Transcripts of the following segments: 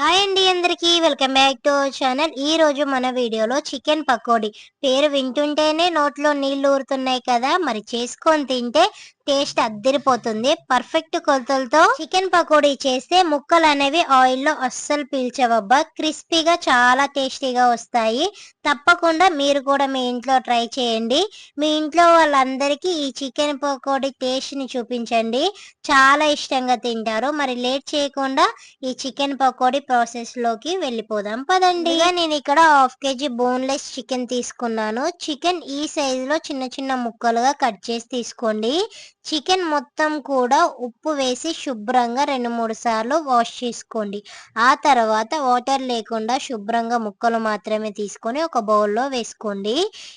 Hi అండి అందరికి welcome back to channel. ఈ రోజు మన వీడియోలో చికెన్ పకోడీ. పేరు వింటుంటేనే నోట్లో నీళ్ళు ఊరుతున్నాయి కదా మరి చేసుకొని తింటే టేస్ట్ అద్దరిపోతుంది. పర్ఫెక్ట్ కొలతలతో చికెన్ పకోడీ చేస్తే ముక్కలు అనేవి ఆయిల్లో అస్సలు పీల్చవబ్బా. క్రిస్పీగా చాలా టేస్టీగా వస్తాయి. తప్పకుండా మీరు కూడా మీ ఇంట్లో ట్రై చేయండి. మీ ఇంట్లో వాళ్ళందరికీ ఈ చికెన్ పకోడీ టేస్ట్ని చూపించండి. చాలా ఇష్టంగా తింటారు. మరి లేట్ చేయకుండా ఈ చికెన్ పకోడీ ప్రాసెస్లోకి వెళ్ళిపోదాం. పదండి. నేను ఇక్కడ హాఫ్ కేజీ బోన్లెస్ చికెన్ తీసుకున్నాను. చికెన్ ఈ సైజ్లో చిన్న చిన్న ముక్కలుగా కట్ చేసి తీసుకోండి. చికెన్ మొత్తం కూడా ఉప్పు వేసి శుభ్రంగా రెండు మూడు సార్లు వాష్ చేసుకోండి. ఆ తర్వాత వాటర్ లేకుండా శుభ్రంగా ముక్కలు మాత్రమే తీసుకొని ఒక బౌల్లో వేసుకోండి.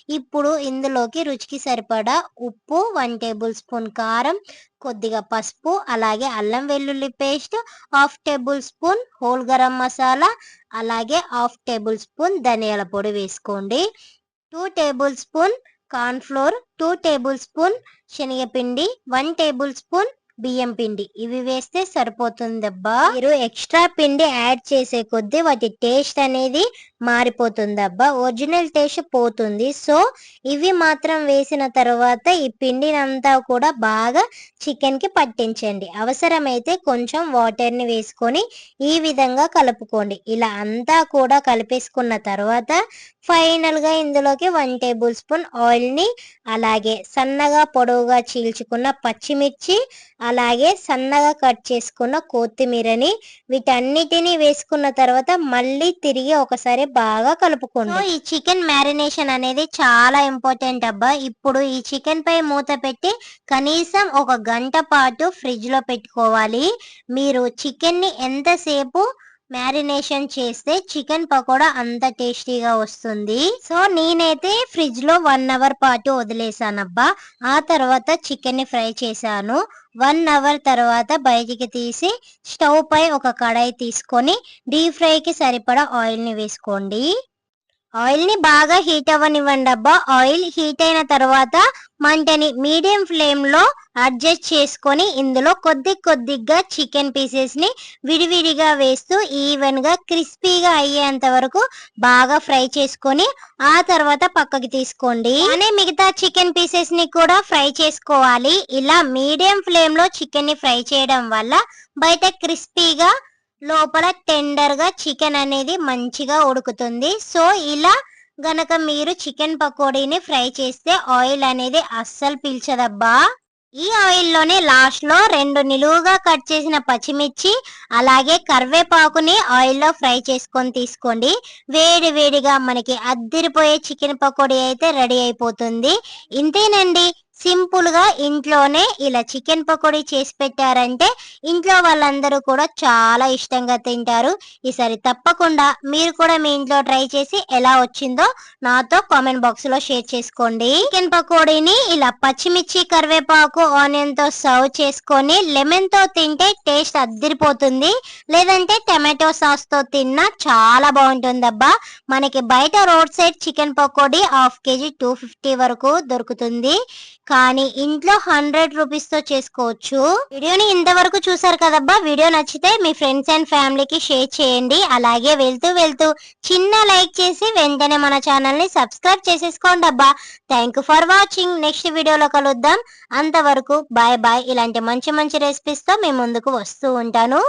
ఇప్పుడు ఇందులోకి రుచికి సరిపడా ఉప్పు వన్ టేబుల్ స్పూన్ కారం కొద్దిగా పసుపు అలాగే అల్లం వెల్లుల్లి paste half tablespoon whole garam masala అలాగే హాఫ్ టేబుల్ స్పూన్ ధనియాల పొడి వేసుకోండి. Two tablespoon cornflour two tablespoon శనగపిండి వన్ టేబుల్ స్పూన్ బియ్యం పిండి. ఇవి వేస్తే సరిపోతుందబ్బా. మీరు ఎక్స్ట్రా పిండి యాడ్ చేసే కొద్దీ వాటి టేస్ట్ అనేది మారిపోతుందబ్బా. ఒరిజినల్ టేస్ట్ పోతుంది. సో ఇవి మాత్రం వేసిన తర్వాత ఈ పిండినంతా కూడా బాగా చికెన్కి పట్టించండి. అవసరమైతే కొంచెం వాటర్ని వేసుకొని ఈ విధంగా కలుపుకోండి. ఇలా అంతా కూడా కలిపేసుకున్న తర్వాత ఫైనల్గా ఇందులోకి వన్ టేబుల్ స్పూన్ ఆయిల్ని అలాగే సన్నగా పొడవుగా చీల్చుకున్న పచ్చిమిర్చి అలాగే సన్నగా కట్ చేసుకున్న కొత్తిమీరని వీటన్నిటిని వేసుకున్న తర్వాత మళ్ళీ తిరిగి ఒకసారి బాగా కలుపుకోండి. ఈ చికెన్ మ్యారినేషన్ అనేది చాలా ఇంపార్టెంట్ అబ్బా. ఇప్పుడు ఈ చికెన్ పై మూత పెట్టి కనీసం ఒక గంట పాటు ఫ్రిడ్జ్లో పెట్టుకోవాలి. మీరు చికెన్ని ఎంతసేపు మ్యారినేషన్ చేస్తే చికెన్ పకోడా అంత టేస్టీగా వస్తుంది. సో నేనైతే ఫ్రిడ్జ్లో వన్ అవర్ పాటు వదిలేసానబ్బా. ఆ తర్వాత చికెన్ని ఫ్రై చేశాను. వన్ అవర్ తర్వాత బయటికి తీసి స్టవ్ పై ఒక కడాయి తీసుకొని డీప్ ఫ్రైకి సరిపడా ఆయిల్ని వేసుకోండి. ఆయిల్ని బాగా హీట్ అవ్వనివ్వండి అబ్బా ఆయిల్ హీట్ అయిన తర్వాత మంటని మీడియం ఫ్లేమ్లో అడ్జస్ట్ చేసుకొని ఇందులో కొద్ది కొద్దిగా చికెన్ పీసెస్ని విడివిడిగా వేస్తూ ఈవెన్గా క్రిస్పీగా అయ్యేంత వరకు బాగా ఫ్రై చేసుకొని ఆ తర్వాత పక్కకి తీసుకోండి. అనే మిగతా చికెన్ పీసెస్ని కూడా ఫ్రై చేసుకోవాలి. ఇలా మీడియం ఫ్లేమ్లో చికెన్ని ఫ్రై చేయడం వల్ల బయట క్రిస్పీగా లోపల టెండర్గా చికెన్ అనేది మంచిగా ఉడుకుతుంది. సో ఇలా గనక మీరు చికెన్ పకోడీని ఫ్రై చేస్తే ఆయిల్ అనేది అస్సలు పీల్చదబ్బా. ఈ ఆయిల్లోనే లాస్ట్లో రెండు నిలువుగా కట్ చేసిన పచ్చిమిర్చి అలాగే కరివేపాకుని ఆయిల్లో ఫ్రై చేసుకొని తీసుకోండి. వేడి వేడిగా మనకి అద్దిరిపోయే చికెన్ పకోడీ అయితే రెడీ అయిపోతుంది. ఇంతేనండి. సింపుల్గా ఇంట్లోనే ఇలా చికెన్ పకోడీ చేసి పెట్టారంటే ఇంట్లో వాళ్ళందరూ కూడా చాలా ఇష్టంగా తింటారు. ఈసారి తప్పకుండా మీరు కూడా మీ ఇంట్లో ట్రై చేసి ఎలా వచ్చిందో నాతో కామెంట్ బాక్స్లో షేర్ చేసుకోండి. చికెన్ పకోడీని ఇలా పచ్చిమిర్చి కరివేపాకు ఆనియన్తో సర్వ్ చేసుకొని లెమన్తో తింటే టేస్ట్ అద్దరిపోతుంది. లేదంటే టమాటో సాస్తో తిన్నా చాలా బాగుంటుంది అబ్బా మనకి బయట road side chicken pakodi half KG two fifty వరకు దొరుకుతుంది. కానీ ఇంట్లో హండ్రెడ్ రూపీస్తో చేసుకోవచ్చు. వీడియోని ఇంతవరకు చూసారు కదబ్బా? వీడియో నచ్చితే మీ ఫ్రెండ్స్ అండ్ ఫ్యామిలీకి షేర్ చేయండి. అలాగే వెళ్తూ వెళ్తూ చిన్న లైక్ చేసి వెంటనే మన ఛానల్ని సబ్స్క్రైబ్ చేసేసుకోండి అబ్బా. Thank you for watching next వీడియోలో కలుద్దాం. అంతవరకు బాయ్ బాయ్ ఇలాంటి మంచి మంచి రెసిపీస్తో మీ ముందుకు వస్తూ ఉంటాను.